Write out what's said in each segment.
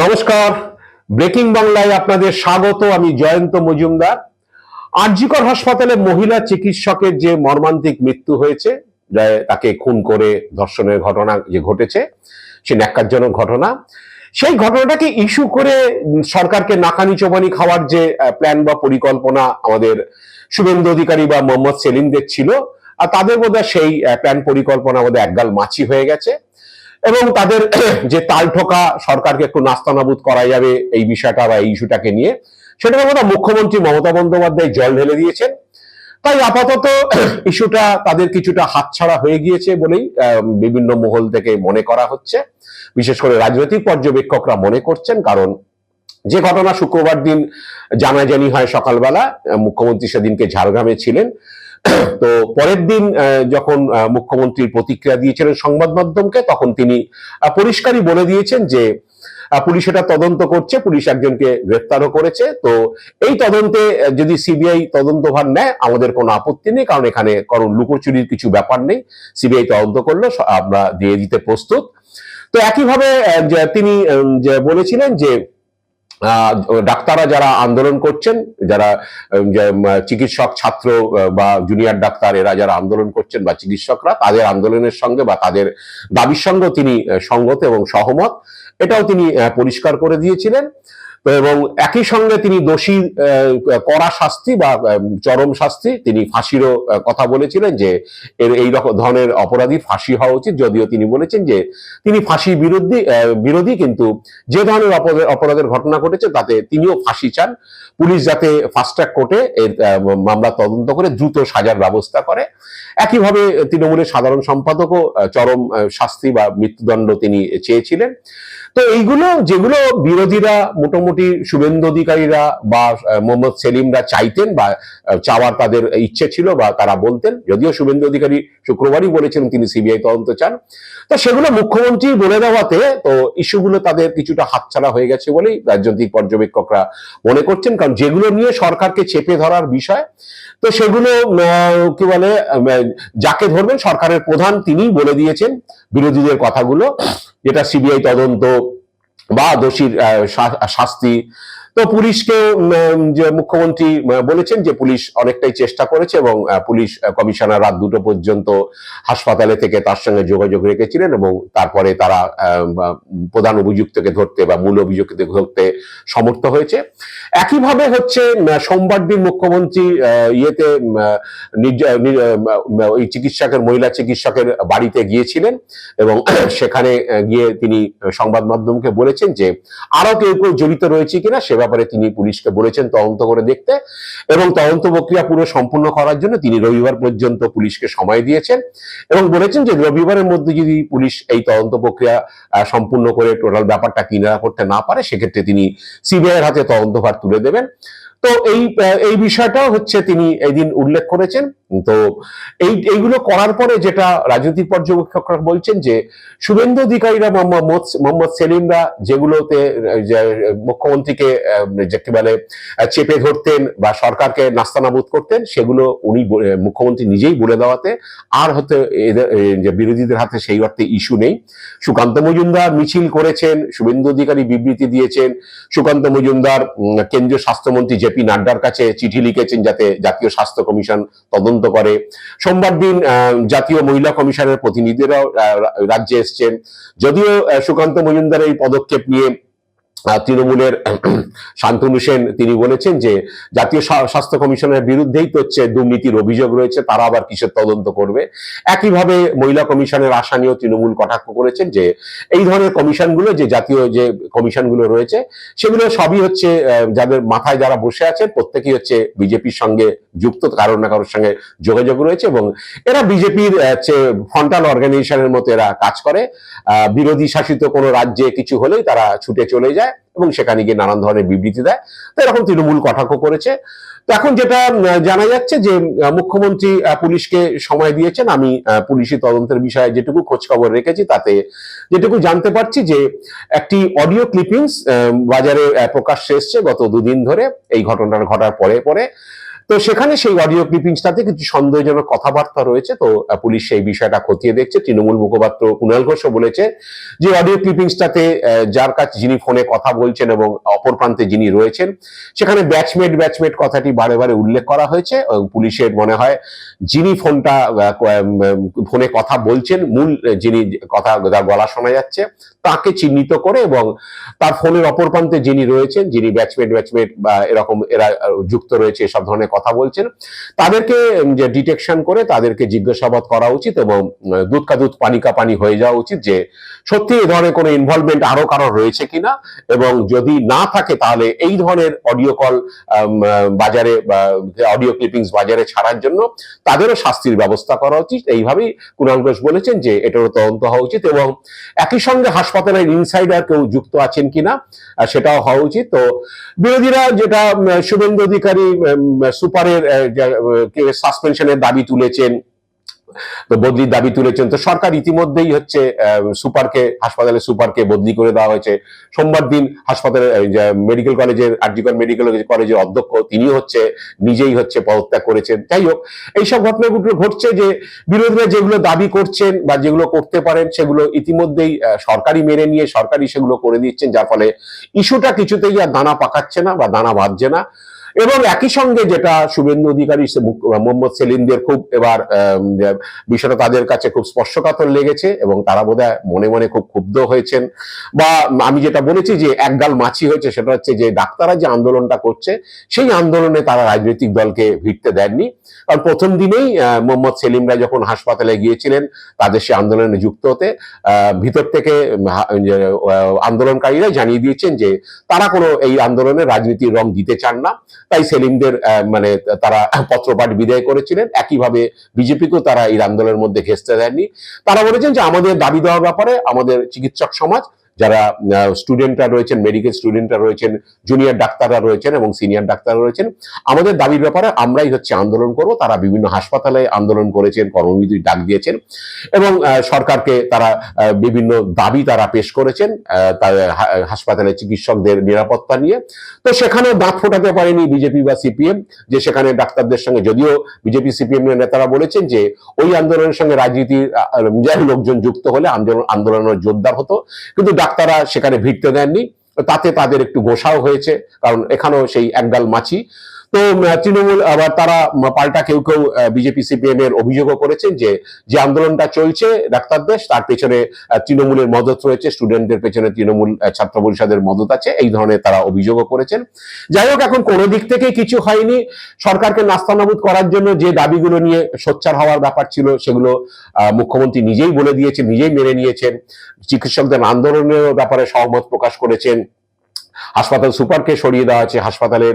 নমস্কার। ব্রেকিং বাংলায় আপনাদের স্বাগত, আমি জয়ন্ত মজুমদার। আরজিকর হাসপাতালে মহিলা চিকিৎসকের যে মর্মান্তিক মৃত্যু হয়েছে তাকে খুন করে ধর্ষণের ঘটনা যে ঘটেছে, সে ন্যাক্কারজনক ঘটনা। সেই ঘটনাটাকে ইস্যু করে সরকারকে নাকানি চোবানি খাওয়ার যে প্ল্যান বা পরিকল্পনা আমাদের শুভেন্দু অধিকারী বা মোহাম্মদ সেলিমদের ছিল, আর তাদের মধ্যে সেই প্ল্যান পরিকল্পনা আমাদের একগাল মাছি হয়ে গেছে। এবং তাদের যে তাল ঠোকা সরকারকে একটু নাস্তানাবুদ করা যাবে এই বিষয়টা বা এই ইস্যুটাকে নিয়ে সেটার মধ্যে মুখ্যমন্ত্রী মমতা বন্দ্যোপাধ্যায় জল ঢেলে দিয়েছেন। তাই আপাতত ইস্যুটা তাদের কিছুটা হাতছাড়া হয়ে গিয়েছে বলেই বিভিন্ন মহল থেকে মনে করা হচ্ছে। বিশেষ করে রাজনৈতিক পর্যবেক্ষকরা মনে করছেন, কারণ যে ঘটনা শুক্রবার দিন জানাজানি হয় সকালবেলা, মুখ্যমন্ত্রী সেদিনকে ঝাড়গ্রামে ছিলেন। তো পরের দিন যখন মুখ্যমন্ত্রীর প্রতিক্রিয়া দিয়েছিলেন সংবাদ মাধ্যমকে, তখন তিনি পরিষ্কারই বলে দিয়েছেন যে পুলিশ এটা তদন্ত করছে, পুলিশ একজনকে গ্রেপ্তারও করেছে। তো এই তদন্তে যদি সিবিআই তদন্তভার নেয়, আমাদের কোনো আপত্তি নেই, কারণ এখানে কারণ লুকোচুরির কিছু ব্যাপার নেই। সিবিআই তদন্ত করল আমরা দিয়ে দিতে প্রস্তুত। তো একইভাবে তিনি বলেছিলেন যে ডাক্তাররা যারা আন্দোলন করছেন, যারা চিকিৎসক ছাত্র বা জুনিয়র ডাক্তার এরা যারা আন্দোলন করছেন বা চিকিৎসকরা, তাদের আন্দোলনের সঙ্গে বা তাদের দাবির সঙ্গে তিনি সঙ্গত এবং সহমত। এটাও তিনি পরিষ্কার করে দিয়েছিলেন। এবং একই সঙ্গে তিনি দোষী কড়া শাস্তি বা চরম শাস্তি তিনি ফাঁসিরও কথা বলেছিলেন যে এই রকম ধরনের অপরাধী ফাঁসি হওয়া উচিত। যদিও তিনি বলেছেন যে তিনি ফাঁসি বিরোধী বিরোধী কিন্তু যে ধরনের অপরাধের ঘটনা ঘটেছে তাতে তিনিও ফাঁসি চান। পুলিশ যাতে ফাস্ট ট্র্যাক কোর্টে এর মামলা তদন্ত করে দ্রুত সাজার ব্যবস্থা করে। একইভাবে তৃণমূলের সাধারণ সম্পাদকও চরম শাস্তি বা মৃত্যুদণ্ড তিনি চেয়েছিলেন। তো এইগুলো যেগুলো বিরোধীরা মোটামুটি শুভেন্দু অধিকারীরা বা মোহাম্মদ সেলিমরা চাইতেন বা চাওয়ার তাদের ইচ্ছে ছিল বা তারা বলতেন, যদিও শুভেন্দু অধিকারী শুক্রবারই বলেছেন তিনি সিবিআই তদন্ত চান। তো সেগুলো মুখ্যমন্ত্রী বলে দেওয়াতে তো ইস্যুগুলো তাদের কিছুটা হাতছাড়া হয়ে গেছে বলেই রাজনৈতিক পর্যবেক্ষকরা মনে করছেন, কারণ যেগুলো নিয়ে সরকারকে চেপে ধরার বিষয়, তো সেগুলো কি বলে যাকে ধরবেন সরকারের প্রধান তিনিই বলে দিয়েছেন বিরোধীদের কথাগুলো, যেটা সিবিআই তদন্ত বা দোষীর শাস্তি তো পুলিশকে যে মুখ্যমন্ত্রী বলেছেন যে পুলিশ অনেকটাই চেষ্টা করেছে এবং পুলিশ কমিশনার রাত দুটো পর্যন্ত হাসপাতালে থেকে তার সঙ্গে যোগাযোগ রেখেছিলেন এবং তারপরে তারা প্রধান অভিযুক্তকে ধরতে বা মূল অভিযুক্তকে ধরতে সমর্থ হয়েছে। একইভাবে হচ্ছে সোমবার দিন মুখ্যমন্ত্রী ইয়েতে ওই চিকিৎসকের, মহিলা চিকিৎসকের বাড়িতে গিয়েছিলেন এবং সেখানে গিয়ে তিনি সংবাদ মাধ্যমকে বলেছেন যে আরও কেউ কেউ জড়িত রয়েছে কিনা সে ব্যাপারে তিনি পুলিশকে বলেছেন তদন্ত করে দেখতে এবং তদন্ত প্রক্রিয়া পুরো সম্পূর্ণ করার জন্য তিনি রবিবার পর্যন্ত পুলিশকে সময় দিয়েছেন এবং বলেছেন যে রবিবারের মধ্যে যদি পুলিশ এই তদন্ত প্রক্রিয়া সম্পূর্ণ করে টোটাল ব্যাপারটা কিনারা করতে না পারে, সেক্ষেত্রে তিনি সিবিআইয়ের হাতে তদন্তভার তুলে দেবেন। তো এই এই বিষয়টাও হচ্ছে তিনি এই দিন উল্লেখ করেছেন। তো এই, এইগুলো করার পরে যেটা রাজনৈতিক পর্যবেক্ষকরা বলছেন যে, শুভেন্দু অধিকারীরা মোহাম্মদ সেলিমরা যেগুলোতে মুখ্যমন্ত্রীকে কি বলে চেপে ধরতেন বা সরকারকে নাস্তানাবুদ করতেন, সেগুলো উনি মুখ্যমন্ত্রী নিজেই বলে দেওয়াতে, আর হতে যে বিরোধীদের হাতে সেই অর্থে ইস্যু নেই। সুকান্ত মজুমদার মিছিল করেছেন, শুভেন্দু অধিকারী বিবৃতি দিয়েছেন, সুকান্ত মজুমদার কেন্দ্রীয় স্বাস্থ্যমন্ত্রী জেপি নাড্ডার কাছে চিঠি লিখেছেন যাতে জাতীয় স্বাস্থ্য কমিশন তদন্ত করে। সোমবার দিন জাতীয় মহিলা কমিশনের প্রতিনিধিরাও রাজ্যে এসছেন। যদিও সুকান্ত মজুমদার এই পদক্ষেপ নিয়ে তৃণমূলের শান্তনু সেন তিনি বলেছেন যে জাতীয় স্বাস্থ্য কমিশনের বিরুদ্ধেই তো হচ্ছে দুর্নীতির অভিযোগ রয়েছে, তারা আবার কিসের তদন্ত করবে? একইভাবে মহিলা কমিশনের আশা নিয়েও তৃণমূল কটাক্ষ করেছেন যে এই ধরনের কমিশনগুলো, যে জাতীয় যে কমিশনগুলো রয়েছে, সেগুলো সবই হচ্ছে যাদের মাথায় যারা বসে আছেন, প্রত্যেকেই হচ্ছে বিজেপির সঙ্গে যুক্ত, কারোর না কারোর সঙ্গে যোগাযোগ রয়েছে এবং এরা বিজেপির হচ্ছে ফ্রন্টাল অর্গানাইজেশনের মতো এরা কাজ করে। বিরোধী শাসিত কোনো রাজ্যে কিছু হলেই তারা ছুটে চলে যায় এবং সেখানে গিয়ে নানান ধরনের বিবৃতি দেয়। তো এরকম তৃণমূল কটাক্ষ করেছে। তো এখন যেটা জানা যাচ্ছে যে মুখ্যমন্ত্রী পুলিশকে সময় দিয়েছেন। আমি পুলিশি তদন্তের বিষয়ে যেটুকু খোঁজ খবর রেখেছি, তাতে যেটুকু জানতে পারছি যে, একটি অডিও ক্লিপিংস বাজারে প্রকাশ্যে এসছে গত দুদিন ধরে। এই ঘটনাটা ঘটার পরে পরে তো সেখানে সেই অডিও ক্লিপিংসটাতে কিছু সন্দেহজনক কথাবার্তা রয়েছে। তো পুলিশ সেই বিষয়টা খতিয়ে দেখছে। তৃণমূল মুখপাত্র কুণাল ঘোষও বলেছে যে, অডিও ক্লিপিংসটাতে যার কাছে যিনি ফোনে কথা বলছেন এবং অপর প্রান্তে যিনি রয়েছেন, সেখানে ব্যাচমেট ব্যাচমেট কথাটি বারে বারে উল্লেখ করা হয়েছে পুলিশের মনে হয় যিনি ফোনটা ফোনে কথা বলছেন, মূল যিনি কথা যার গলা শোনা যাচ্ছে, তাকে চিহ্নিত করে এবং তার ফোনের অপর প্রান্তে যিনি রয়েছেন, যিনি ব্যাচমেট ব্যাচমেট বা এরকম এরা যুক্ত রয়েছে, এসব ধরনের কথা বলছেন। তাদেরকে যে ডিটেকশন করে তাদেরকে জিজ্ঞাসাবাদ করা উচিত এবং দুধ কা দুধ, পানি কা পানি হয়ে যাওয়া উচিত যে সত্যি এই ধরনের কোনো ইনভলভমেন্ট আরও কারও রয়েছে কিনা এবং যদি না থাকে তাহলে এই ধরনের অডিও কল বাজারে অডিও ক্লিপিংস বাজারে ছাড়ার জন্য তাদেরও শাস্তির ব্যবস্থা করা উচিত। এইভাবেই কুণাল ঘোষ বলেছেন যে এটারও তদন্ত হওয়া উচিত এবং একই সঙ্গে হাসপাতালের ইনসাইডার কেউ যুক্ত আছেন কিনা সেটাও হওয়া উচিত। তো বিরোধীরা যেটা শুভেন্দু অধিকারী সুপারের সাসপেনশনের দাবি তুলেছেন বদলির দাবি তুলেছেন, তো সরকার ইতিমধ্যেই হচ্ছে সুপারকে হাসপাতালে সুপারকে বদলি করে দেওয়া হয়েছে। সোমবার দিন হাসপাতালে মেডিকেল কলেজের, আরজিকর মেডিকেল কলেজের অধ্যক্ষ তিনি হচ্ছে, নিজেই হচ্ছে পদত্যাগ করেছেন। যাই হোক, এইসব ঘটনাগুলো ঘটছে যে, বিরোধীরা যেগুলো দাবি করছেন বা যেগুলো করতে পারেন, সেগুলো ইতিমধ্যেই সরকারি মেনে নিয়ে সরকারি সেগুলো করে দিচ্ছেন, যার ফলে ইস্যুটা কিছুতেই আর দানা পাকাচ্ছে না বা দানা বাঁধছে না। এবং একই সঙ্গে যেটা শুভেন্দু অধিকারী মোহাম্মদ সেলিমদের খুব এবার বিষয়টা তাদের কাছে খুব স্পর্শকাতর লেগেছে এবং তারা বোধহয় মনে মনে খুব ক্ষুব্ধ হয়েছেন। বা আমি যেটা বলেছি যে একগাল মাছি হয়েছে সেটা হচ্ছে যে ডাক্তাররা যে আন্দোলনটা করছে, সেই আন্দোলনে তারা রাজনৈতিক দলকে ভিড়তে দেননি। কারণ প্রথম দিনেই মোহাম্মদ সেলিমরা যখন হাসপাতালে গিয়েছিলেন, তাদের সে আন্দোলনে যুক্ত হতে ভিতর থেকে আন্দোলনকারীরা জানিয়ে দিয়েছেন যে তারা কোনো এই আন্দোলনে রাজনীতির রং দিতে চান না। তাই সেলিমদের মানে তারা পত্রপাঠ বিদায় করেছিলেন। একইভাবে বিজেপিকেও তারা এই আন্দোলনের মধ্যে ঘেঁচতে দেননি। তারা বলেছেন যে আমাদের দাবি দেওয়ার ব্যাপারে আমাদের চিকিৎসক সমাজ যারা স্টুডেন্টরা রয়েছেন মেডিকেল স্টুডেন্টরা রয়েছেন জুনিয়র ডাক্তাররা রয়েছেন এবং সিনিয়র ডাক্তাররা রয়েছেন, আমাদের দাবির ব্যাপারে আমরাই হচ্ছে আন্দোলন করব। তারা বিভিন্ন হাসপাতালে আন্দোলন করেছেন কর্মবিরতির ডাক দিয়েছেন এবং সরকারকে তারা বিভিন্ন দাবি তারা পেশ করেছেন হাসপাতালে চিকিৎসকদের নিরাপত্তা নিয়ে। তো সেখানে দাঁত ফোটাতে পারেনি বিজেপি বা সিপিএম, যে সেখানে ডাক্তারদের সঙ্গে, যদিও বিজেপি, সিপিএম এর নেতারা বলেছেন যে ওই আন্দোলনের সঙ্গে রাজনীতির লোকজন যুক্ত হলে আন্দোলন, আন্দোলনের জোরদার হতো। কিন্তু ডাক্তাররা সেখানে ভিড়তে দেননি। তাতে তাদের একটু গোসাও হয়েছে কারণ এখানেও সেই একগাল মাছি। তো তৃণমূল আবার তারা পাল্টা কেউ কেউ বিজেপি, সিপিএম এর অভিযোগও করেছেন যে যে আন্দোলনটা চলছে ডাক্তারদের তার পেছনে তৃণমূলের মদত রয়েছে, স্টুডেন্টদের পেছনে তৃণমূল ছাত্র পরিষদের মদত আছে, এই ধরনের তারা অভিযোগও করেছেন। যাই হোক, এখন কোনো দিক থেকেই কিছু হয়নি। সরকারকে নাস্তানাবুদ করার জন্য যে দাবিগুলো নিয়ে সোচ্চার হওয়ার ব্যাপার ছিল, সেগুলো মুখ্যমন্ত্রী নিজেই বলে দিয়েছেন, নিজেই মেনে নিয়েছেন। চিকিৎসকদের আন্দোলনের ব্যাপারে সহমত প্রকাশ করেছেন। হাসপাতাল সুপারকে সরিয়ে দেওয়া হয়েছে, হাসপাতালের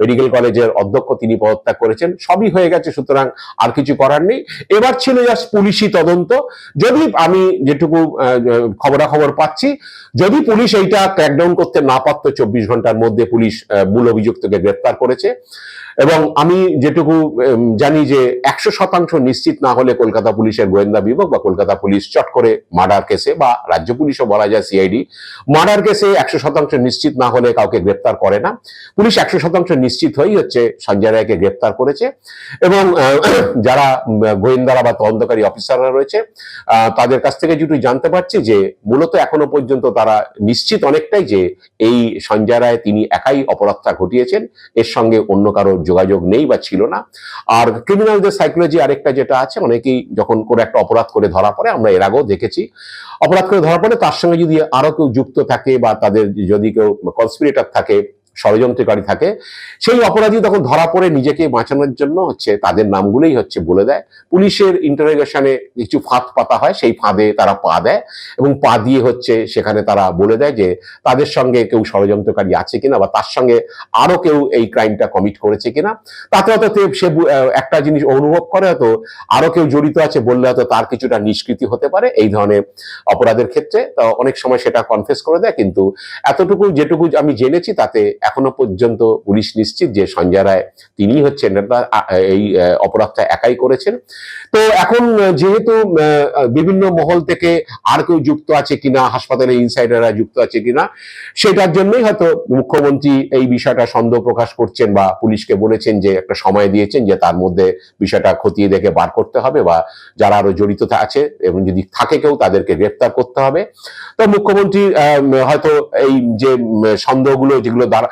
মেডিকেল কলেজের অধ্যক্ষ তিনি পদত্যাগ করেছেন, সবই হয়ে গেছে, সুতরাং আর কিছু করার নেই। এবার ছিল জাস্ট পুলিশি তদন্ত। যদি আমি যেটুকু খবরাখবর পাচ্ছি, যদি পুলিশ এইটা ক্র্যাকডাউন করতে না পারতো, চব্বিশ ঘণ্টার মধ্যে পুলিশ মূল অভিযুক্তকে গ্রেপ্তার করেছে। এবং আমি যেটুকু জানি যে একশো শতাংশ নিশ্চিত না হলে কলকাতা পুলিশের গোয়েন্দা বিভাগ বা কলকাতা পুলিশ চট করে মার্ডার কেসে বা রাজ্য পুলিশও বলা যায় সিআইডি, মার্ডার কেসে একশো শতাংশ নিশ্চিত না হলে কাউকে গ্রেপ্তার করে না। পুলিশ একশো শতাংশ নিশ্চিত হয়েই হচ্ছে সঞ্জয় রায়কে গ্রেপ্তার করেছে এবং যারা গোয়েন্দারা বা তদন্তকারী অফিসাররা রয়েছে তাদের কাছ থেকে যেটু জানতে পারছি যে মূলত এখনও পর্যন্ত তারা নিশ্চিত অনেকটাই যে এই সঞ্জয় রায় তিনি একাই অপরাধটা ঘটিয়েছেন, এর সঙ্গে অন্য কারোর যোগাযোগ নেই বা ছিল না। আর ক্রিমিনালদের সাইকোলজি আরেকটা যেটা আছে, অনেকেই যখন কোনো একটা অপরাধ করে ধরা পড়ে, আমরা এর আগেও দেখেছি। অপরাধ করে ধরা পড়ে, তার সঙ্গে যদি আরও কেউ যুক্ত থাকে বা তাদের যদি কেউ কনসপিরেটার থাকে ষড়যন্ত্রকারী থাকে, সেই অপরাধী তখন ধরা পড়ে নিজেকে বাঁচানোর জন্য হচ্ছে তাদের নামগুলোই হচ্ছে বলে দেয়। পুলিশের ইন্টারোগেশনে কিছু ফাঁদ পাতা হয়, সেই ফাঁদে তারা পা দেয় এবং পা দিয়ে হচ্ছে সেখানে তারা বলে দেয় যে তাদের সঙ্গে কেউ ষড়যন্ত্রকারী আছে কিনা বা তার সঙ্গে আরও কেউ এই ক্রাইমটা কমিট করেছে কিনা। তাতে হয়তো সে একটা জিনিস অনুভব করে হয়তো আরও কেউ জড়িত আছে বললে হয়তো তার কিছুটা নিষ্কৃতি হতে পারে এই ধরনের অপরাধের ক্ষেত্রে। অনেক সময় সেটা কনফেস করে দেয়, কিন্তু এতটুকু যেটুকু আমি জেনেছি তাতে এখনও পর্যন্ত পুলিশ নিশ্চিত যে সঞ্জয় রায় তিনি হচ্ছেন এই অপরাধটা একাই করেছেন। তো এখন যেহেতু বিভিন্ন মহল থেকে আর কেউ যুক্ত আছে কিনা, হাসপাতালে ইনসাইডাররা যুক্ত আছে কিনা, সেটার জন্যই হয়তো মুখ্যমন্ত্রী এই বিষয়টা সন্দেহ প্রকাশ করছেন বা পুলিশকে বলেছেন যে একটা সময় দিয়েছেন যে তার মধ্যে বিষয়টা খতিয়ে দেখে বার করতে হবে বা যারা আরও জড়িত আছে এবং যদি থাকে কেউ তাদেরকে গ্রেপ্তার করতে হবে। তো মুখ্যমন্ত্রী হয়তো এই যে সন্দেহগুলো যেগুলো দ্বারা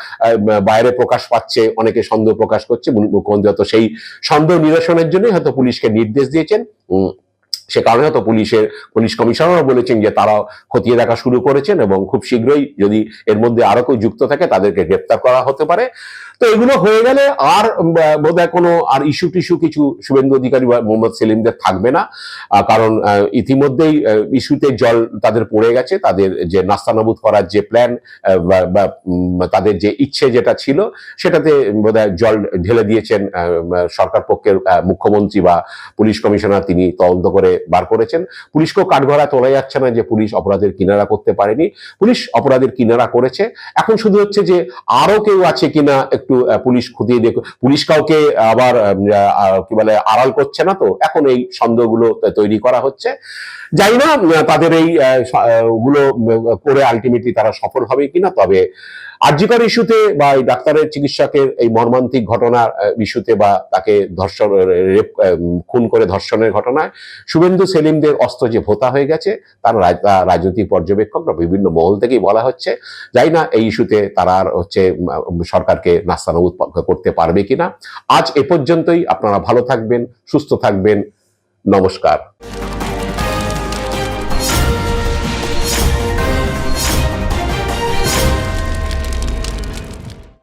বাইরে প্রকাশ পাচ্ছে, অনেকে সন্দেহ প্রকাশ করছে, মুখ্যমন্ত্রী হয়তো সেই সন্দেহ নিরসনের জন্যই হয়তো পুলিশকে নির্দেশ দিয়েছেন। সে কারণে হয়তো পুলিশের, পুলিশ কমিশনারও বলেছেন যে তারাও খতিয়ে দেখা শুরু করেছেন এবং খুব শীঘ্রই যদি এর মধ্যে আরও কেউ যুক্ত থাকে তাদেরকে গ্রেপ্তার করা হতে পারে। তো এগুলো হয়ে গেলে আর বোধ কোনো আর ইস্যু টিস্যু কিছু শুভেন্দু অধিকারী বা মোহাম্মদ সেলিমদের থাকবে না। কারণ ইতিমধ্যেই ইস্যুতে জল তাদের পড়ে গেছে, তাদের যে নাস্তানাবুদ করার যে প্ল্যান বা তাদের যে ইচ্ছে যেটা ছিল, সেটাতে বোধহয় জল ঢেলে দিয়েছেন সরকার পক্ষের মুখ্যমন্ত্রী বা পুলিশ কমিশনার। তিনি তদন্ত করে বার করেছেন। পুলিশকেও কাঠগড়া তোলা যাচ্ছে না যে পুলিশ অপরাধের কিনারা করতে পারেনি। পুলিশ অপরাধের কিনারা করেছে। এখন শুধু হচ্ছে যে আরও কেউ আছে কিনা একটু পুলিশ খতিয়ে দেখ, পুলিশ কাউকে আবার কি বলে, আড়াল করছে না তো? এখন এই সন্দেহগুলো তৈরি করা হচ্ছে। যাই না তাদের এই গুলো করে আলটিমেটলি তারা সফল হবে কিনা? তবে আর্যিকর ইস্যুতে বা এই ডাক্তারের চিকিৎসকের এই মর্মান্তিক ঘটনার ইস্যুতে বা তাকে ধর্ষণ রেপ খুন করে ধর্ষণের ঘটনায় শুভেন্দু সেলিমদের অস্ত্র যে ভোতা হয়ে গেছে, তার রাজনৈতিক পর্যবেক্ষক বা বিভিন্ন মহল থেকেই বলা হচ্ছে, যাই না এই ইস্যুতে তারা আর হচ্ছে সরকারকে নাস্তানাবুদ করতে পারবে কিনা। আজ এ পর্যন্তই, আপনারা ভালো থাকবেন, সুস্থ থাকবেন, নমস্কার।